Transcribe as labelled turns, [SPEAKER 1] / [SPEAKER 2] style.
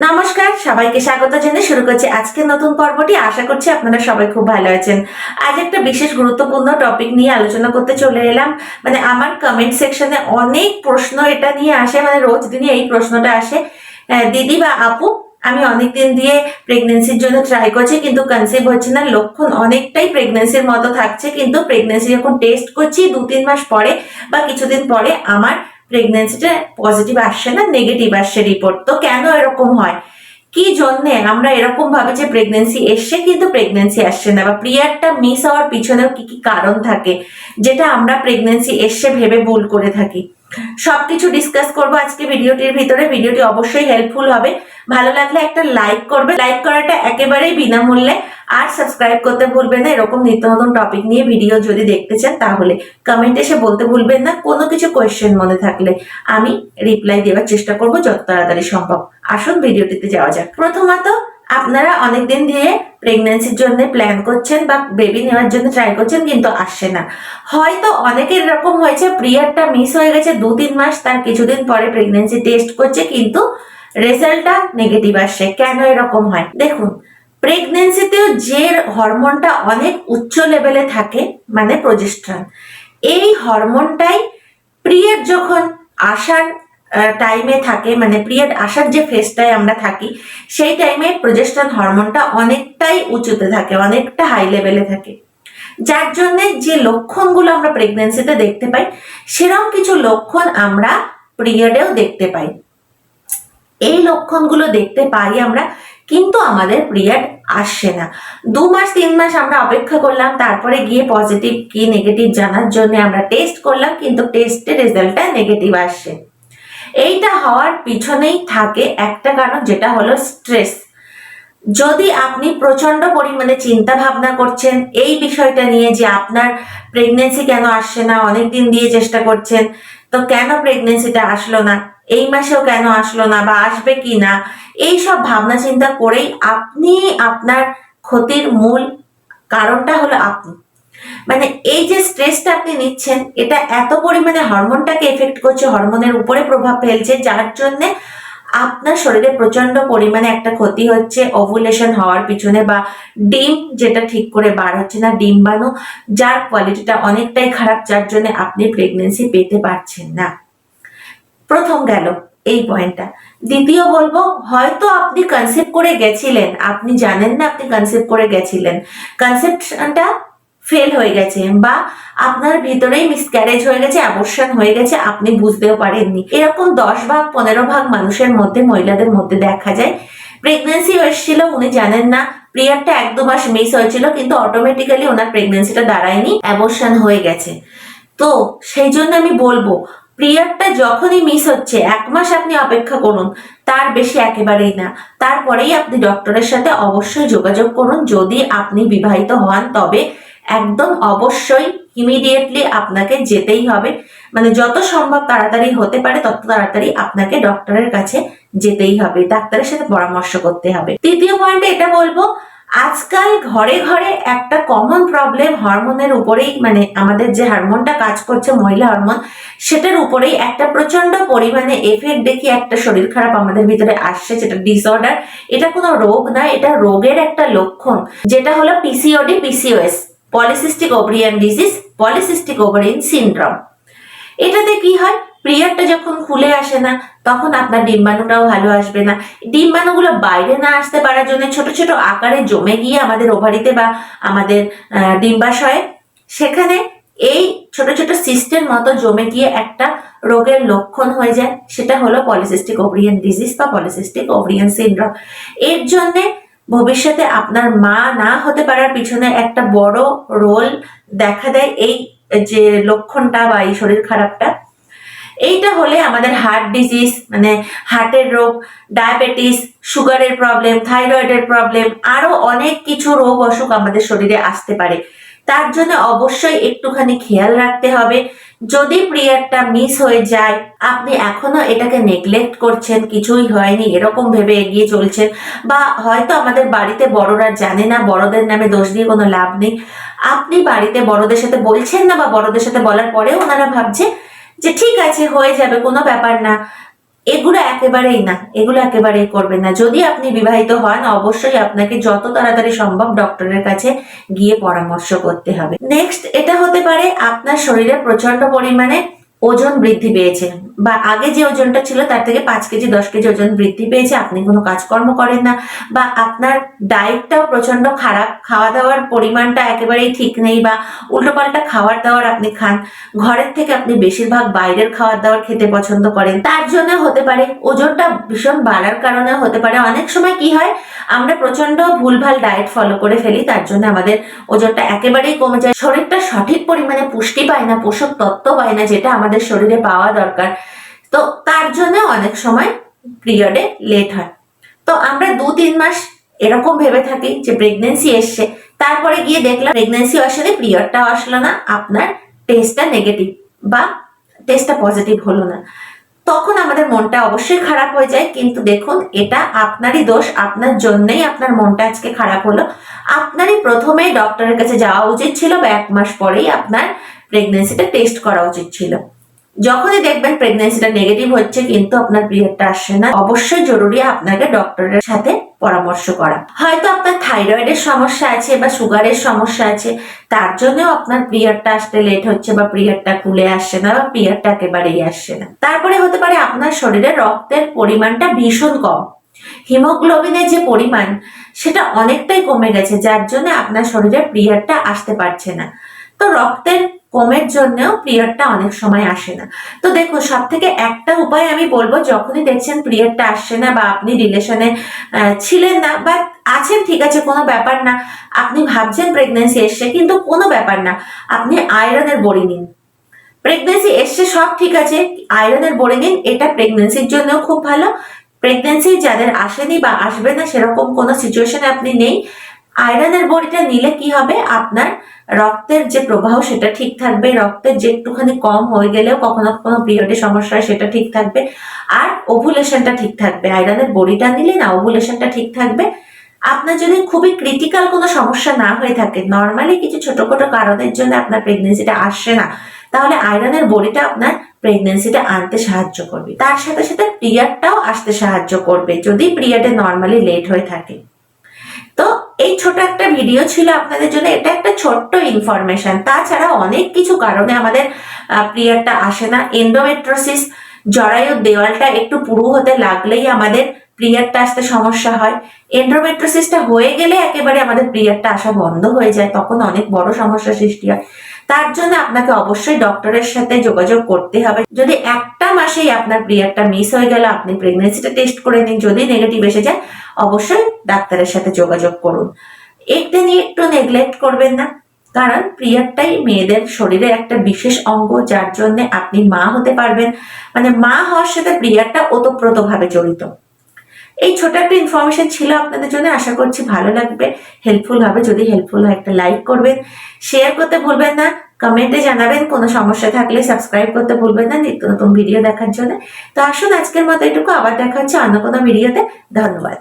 [SPEAKER 1] নমস্কার, সবাইকে স্বাগত জানিয়ে শুরু করছি আজকের নতুন পর্বটি। আশা করছি আপনারা সবাই খুব ভালো আছেন। আজ একটা বিশেষ গুরুত্বপূর্ণ টপিক নিয়ে আলোচনা করতে চলে এলাম। মানে আমার কমেন্ট সেকশনে অনেক প্রশ্ন এটা নিয়ে আসে মানে রোজ দিনই এই প্রশ্নটা আসে। দিদি বা আপু, আমি অনেক দিন দিয়ে প্রেগনেন্সির জন্য ট্রাই করছি, কিন্তু কনসিভ হচ্ছে না। লক্ষণ অনেকটাই প্রেগনেন্সির মতো থাকছে, কিন্তু প্রেগনেন্সি যখন টেস্ট করছি দু তিন মাস পরে বা কিছুদিন পরে আমার প্রেগনেন্সিটা পজিটিভ আসছে না নেগেটিভ আসছে রিপোর্ট তো কেন এরকম হয়? কি জন্যে? আমরা এরকম ভাবে যে প্রেগনেন্সি এসছে কিন্তু প্রেগনেন্সি আসছে না বা পিরিয়ডটা মিস হওয়ার পিছনেও কি কি কারণ থাকে যেটা আমরা প্রেগনেন্সি এসছে ভেবে ভুল করে থাকি? সবকিছু ডিসকাস করব আজকে ভিডিওটির ভিতরে। ভিডিওটি অবশ্যই হেল্পফুল হবে। ভালো লাগলে একটা লাইক করবে। লাইক করাটা একেবারেই বিনামূল্যে। আর সাবস্ক্রাইব করতে ভুলবেন না, এরকম নিত্য নতুন টপিক নিয়ে ভিডিও যদি দেখতে চান, তাহলে কমেন্ট এসে বলতে ভুলবেন না, কোনো কিছু কোয়েশ্চেন মনে থাকলে আমি রিপ্লাই দেওয়ার চেষ্টা করব যত তাড়াতাড়ি সম্ভব। আসুন ভিডিওটিতে যাওয়া যাক। প্রথমত, আপনারা অনেকদিন দিয়ে প্রেগনেন্সির জন্য প্ল্যান করছেন বা বেবি নেওয়ার জন্য ট্রাই করছেন, কিন্তু আসছে না। হয়তো অনেকের এরকম হয়েছে পিরিয়ডটা মিস হয়ে গেছে দু তিন মাস, তার কিছুদিন পরে প্রেগনেন্সি টেস্ট করছে, কিন্তু রেজাল্টটা নেগেটিভ আসছে। কেন এরকম হয়? দেখুন প্রেগনেন্সিতেও যে হরমোনটা অনেক উচ্চ লেভেলে থাকে মানে প্রজেস্ট্রন এই হরমোনটাই পিরিয়ড যখন আসার টাইমে থাকে মানে পিরিয়ড আসার যে ফেজটায় আমরা থাকি, সেই টাইমে প্রজেস্ট্রন হরমোনটা অনেকটাই উঁচুতে থাকে, অনেকটা হাই লেভেলে থাকে। যার জন্য যে লক্ষণগুলো আমরা প্রেগনেন্সিতে দেখতে পাই সেরকম কিছু লক্ষণ আমরা পিরিয়ডেও দেখতে পাই। এই লক্ষণগুলো দেখতে পাই আমরা কিন্তু আমাদের পিরিয়ড আসছে না। দু মাস, তিন মাস আমরা অপেক্ষা করলাম, তারপরে গিয়ে পজিটিভ কি নেগেটিভ জানার জন্য আমরা টেস্ট করলাম, কিন্তু টেস্টের রেজাল্টটা নেগেটিভ আসছে। এইটা হওয়ার পিছনেই থাকে একটা কারণ, যেটা হলো স্ট্রেস যদি আপনি প্রচণ্ড পরিমাণে চিন্তা ভাবনা করছেন, এই বিষয়টা নিয়ে যে আপনার প্রেগনেন্সি কেন আসছে না অনেক দিন দিয়ে চেষ্টা করছেন, তো কেন প্রেগনেন্সিটা আসলো না? এই মাসেও কেন আসলো না বা আসবে কি না এই সব ভাবনা চিন্তা করেই আপনি আপনার ক্ষতির মূল কারণটা হলো আপনি। মানে এই যে স্ট্রেসটা আপনি নিচ্ছেন, এটা এত পরিমাণে হরমোনটাকে এফেক্ট করছে, হরমোনের উপরে প্রভাব ফেলছে, যার জন্য আপনার শরীরে প্রচণ্ড পরিমাণে একটা ক্ষতি হচ্ছে ওভুলেশন হওয়ার পিছনে বা ডিম যেটা ঠিক করে বার হচ্ছে না, ডিম বানো যার কোয়ালিটিটা অনেকটাই খারাপ, যার জন্য আপনি প্রেগনেন্সি পেতে পারছেন না। প্রথম গেল এই পয়েন্টটা দ্বিতীয় বলব, হয়তো আপনি কনসেপ্ট করে গেছিলেন, আপনি জানেন না আপনি কনসেপ্ট করে গেছিলেন। কনসেপ্টটা ফেল হয়ে গেছে বা আপনার ভিতরেই মিসক্যারেজ হয়ে গেছে অ্যাবর্শন হয়ে গেছে, আপনি বুঝতেও পারেননি। এরকম দশ ভাগ, পনেরো ভাগ মানুষের মধ্যে, মহিলাদের মধ্যে দেখা যায়। প্রেগনেন্সি এসেছিল উনি জানেন না পিরিয়ডটা এক দু মাস মিস হয়েছিল, কিন্তু অটোমেটিক্যালি ওনার প্রেগনেন্সিটা দাঁড়ায়নি অ্যাবর্শন হয়ে গেছে। তো সেই জন্য আমি বলব পিরিয়ডটা যখনই মিস হচ্ছে, এক মাস আপনি অপেক্ষা করুন, তার বেশি একেবারেই না। তারপরেই আপনি ডক্টরের সাথে অবশ্যই যোগাযোগ করুন। যদি আপনি বিবাহিত হন, তবে একদম অবশ্যই ইমিডিয়েটলি আপনাকে যেতেই হবে। মানে যত সম্ভব তাড়াতাড়ি হতে পারে, তত তাড়াতাড়ি আপনাকে ডক্টরের কাছে যেতেই হবে, ডাক্তারের সাথে পরামর্শ করতে হবে। তৃতীয় পয়েন্টে এটা বলব আজকাল ঘরে ঘরে একটা কমন প্রবলেম হরমোনের উপরেই মানে আমাদের যে হরমোনটা কাজ করছে, মহিলা হরমোন সেটার উপরেই একটা প্রচণ্ড পরিমাণে এফেক্ট দেখি একটা শরীর খারাপ আমাদের ভিতরে আসছে, যেটা ডিসঅর্ডার এটা কোনো রোগ না, এটা রোগের একটা লক্ষণ। যেটা হলো PCOD PCOS polycystic ovarian disease polycystic ovarian syndrome এটাতে কি হয়? পিরিয়ডটা যখন খুলে আসে না, তখন আপনার ডিম্বাণুটাও ভালো আসবে না। ডিম্বাণুগুলো বাইরে না আসতে পারার জন্য ছোট ছোট আকারে জমে গিয়ে আমাদের ওভারিতে বা আমাদের ডিম্বাশয়ে, সেখানে এই ছোট ছোট সিস্টের মতো জমে গিয়ে একটা রোগের লক্ষণ হয়ে যায়। সেটা হলো পলিসিস্টিক ওভারিয়ান ডিজিজ বা পলিসিস্টিক ওভারিয়ান সিনড্রোম এর জন্যে ভবিষ্যতে আপনার মা না হতে পারার পিছনে একটা বড় রোল দেখা দেয় এই যে লক্ষণটা বা এই শরীর খারাপটা। এইটা হলে আমাদের হার্ট ডিজিজ মানে হার্টের রোগ ডায়াবেটিস সুগারের প্রবলেম থাইরয়েডের প্রবলেম আরও অনেক কিছু রোগ অসুখ আমাদের শরীরে আসতে পারে। তার জন্য অবশ্যই একটুখানি খেয়াল রাখতে হবে। যদি পিরিয়ডটা মিস হয়ে যায়, আপনি এখনও এটাকে নেগলেক্ট করছেন, কিছুই হয়নি, এরকম ভেবে এগিয়ে চলছেন, বা হয়তো আমাদের বাড়িতে বড়রা জানে না, বড়দের নামে দোষ দিয়ে কোনো লাভ নেই। আপনি বাড়িতে বড়দের সাথে বলছেন না বা বড়দের সাথে বলার পরেও ওনারা ভাবছে যে ঠিক আছে, হয়ে যাবে, কোনো ব্যাপার না। এগুলো একেবারেই না, এগুলো একেবারেই করবেন না। যদি আপনি বিবাহিত হন, অবশ্যই আপনাকে যত তাড়াতাড়ি সম্ভব ডক্টরের কাছে গিয়ে পরামর্শ করতে হবে। নেক্সট এটা হতে পারে আপনার শরীরে প্রচণ্ড পরিমাণে ওজন বৃদ্ধি পেয়েছে বা আগে যে ওজনটা ছিল তার থেকে পাঁচ কেজি, দশ কেজি ওজন বৃদ্ধি পেয়েছে, আপনি কোনো কাজকর্ম করেন না। বা আপনার ডায়েটটাও প্রচণ্ড খারাপ খাওয়া দাওয়ার পরিমাণটা একেবারেই ঠিক নেই বা উল্টোপাল্টা খাবার দাওয়ার আপনি খান। ঘরের থেকে আপনি বেশিরভাগ বাইরের খাবার দাবার খেতে পছন্দ করেন। তার জন্য হতে পারে, ওজনটা ভীষণ বাড়ার কারণে হতে পারে। অনেক সময় কি হয়, আমরা প্রচণ্ড ভুলভাল ডায়েট ফলো করে ফেলি, তার জন্য আমাদের ওজনটা একেবারেই কমে যায়। শরীরটা সঠিক পরিমাণে পুষ্টি পায় না, পোষক তত্ত্ব পায় না, যেটা আমাদের শরীরে পাওয়া দরকার। তো তার জন্য অনেক সময় পিরিয়ডে লেট হয়। তো আমরা দু তিন মাস এরকম ভেবে থাকি যে প্রেগনেন্সি এসছে। তারপরে গিয়ে দেখলাম প্রেগনেন্সি আসলে পিরিয়ডটাও আসলো না, আপনার টেস্টটা নেগেটিভ বা টেস্টটা পজিটিভ হলো না। তখন আমাদের মনটা অবশ্যই খারাপ হয়ে যায়, কিন্তু দেখুন, এটা আপনারই দোষ, আপনার জন্যই আপনার মনটা আজকে খারাপ হলো। আপনারই প্রথমেই ডক্টরের কাছে যাওয়া উচিত ছিল বা এক মাস পরেই আপনার প্রেগনেন্সিটা টেস্ট করা উচিত ছিল। যখনই দেখবেন প্রেগনেন্সিটা নেগেটিভ হচ্ছে, কিন্তু আপনার পিরিয়ডটা আসছে না, অবশ্যই জরুরি আপনাকে ডক্টরের সাথে পরামর্শ করা। হয়তো আপনার থাইরয়েডের সমস্যা আছে বা সুগারের সমস্যা আছে, তার জন্যও আপনার পিরিয়ডটা আসতে লেট হচ্ছে বা পিরিয়ডটা খুলে আসছে না বা পিরিয়ডটা একেবারেই আসছে না। তারপরে হতে পারে আপনার শরীরে রক্তের পরিমাণটা ভীষণ কম। হিমোগ্লোবিনের যে পরিমাণ, সেটা অনেকটাই কমে গেছে, যার জন্য আপনার শরীরে পিরিয়ডটা আসতে পারছে না। তো রক্তের কমের জন্যও পিরিয়ডটা অনেক সময় আসে না। তো দেখুন সব থেকে একটা উপায় আমি বলব, যখনই দেখছেন পিরিয়ডটা আসছে না বা আপনি রিলেশনে ছিলেন না, বা আছেন, ঠিক আছে, কোনো ব্যাপার না, আপনি ভাবছেন প্রেগনেন্সি এসছে, কিন্তু কোনো ব্যাপার না, আপনি আয়রনের বড়ি নিন। প্রেগনেন্সি এসছে, সব ঠিক আছে আয়রনের বড়ি নিন, এটা প্রেগনেন্সির জন্যও খুব ভালো। প্রেগনেন্সি যাদের আসেনি বা আসবে না, সেরকম কোনো সিচুয়েশনে আপনি নেই। আয়রনের বড়িটা নিলে কি হবে? আপনার রক্তের যে প্রবাহ, সেটা ঠিক থাকবে। রক্তের যে একটুখানি কম হয়ে গেলেও কখনো কখনো পিরিয়ডে সমস্যা হয়, সেটা ঠিক থাকবে। আর ওভুলেশনটা ঠিক থাকবে। আয়রনের বড়িটা নিলে না, ওভুলেশনটা ঠিক থাকবে। আপনার যদি খুবই ক্রিটিক্যাল কোনো সমস্যা না হয়ে থাকে, নর্মালি কিছু ছোটখাটো কারণের জন্য আপনার প্রেগনেন্সিটা আসে না, তাহলে আয়রনের বড়িটা আপনার প্রেগনেন্সিটা আনতে সাহায্য করবে। তার সাথে সাথে পিরিয়ডটাও আসতে সাহায্য করবে, যদি পিরিয়ডে নর্মালি লেট হয়ে থাকে। তো এই ছোট একটা ভিডিও ছিল আপনাদের জন্য। এটা একটা ছোট্ট ইনফরমেশন তাছাড়া অনেক কিছু কারণে আমাদের পিরিয়ডটা আসে না। এন্ডোমেট্রোসিস জরায়ুর দেওয়ালটা একটু পুরু হতে লাগলেই আমাদের পিরিয়ডটা আসতে সমস্যা হয়। এন্ড্রোমেট্রোসিসটা হয়ে গেলে একেবারে আমাদের পিরিয়ডটা আসা বন্ধ হয়ে যায়। তখন অনেক বড় সমস্যা সৃষ্টি হয়। তার জন্য আপনাকে অবশ্যই ডক্টরের সাথে যোগাযোগ করতে হবে। যদি একটা মাসেই আপনার পিরিয়ডটা মিস হয়ে গেল, আপনি প্রেগনেন্সিটা টেস্ট করে নিন, যদি নেগেটিভ এসে যায়, অবশ্যই ডাক্তারের সাথে যোগাযোগ করুন। এটা নিয়ে একটু নেগলেক্ট করবেন না, কারণ পিরিয়ডটাই মেয়েদের শরীরের একটা বিশেষ অঙ্গ, যার জন্য আপনি মা হতে পারবেন। মানে মা হওয়ার সাথে পিরিয়ডটা ওতপ্রোতভাবে জড়িত। এই ছোট একটা ইনফরমেশন ছিল আপনাদের জন্য, আশা করছি ভালো লাগবে হেল্পফুল হবে। যদি হেল্পফুল হয়, একটা লাইক করবেন শেয়ার করতে ভুলবেন না কমেন্টে জানাবেন, কোনো সমস্যা থাকলে সাবস্ক্রাইব করতে ভুলবেন না, নিত্য নতুন ভিডিও দেখার জন্য। তো আসুন, আজকের মতো এটুকু, আবার দেখা হচ্ছে অন্য কোনো ভিডিওতে ধন্যবাদ।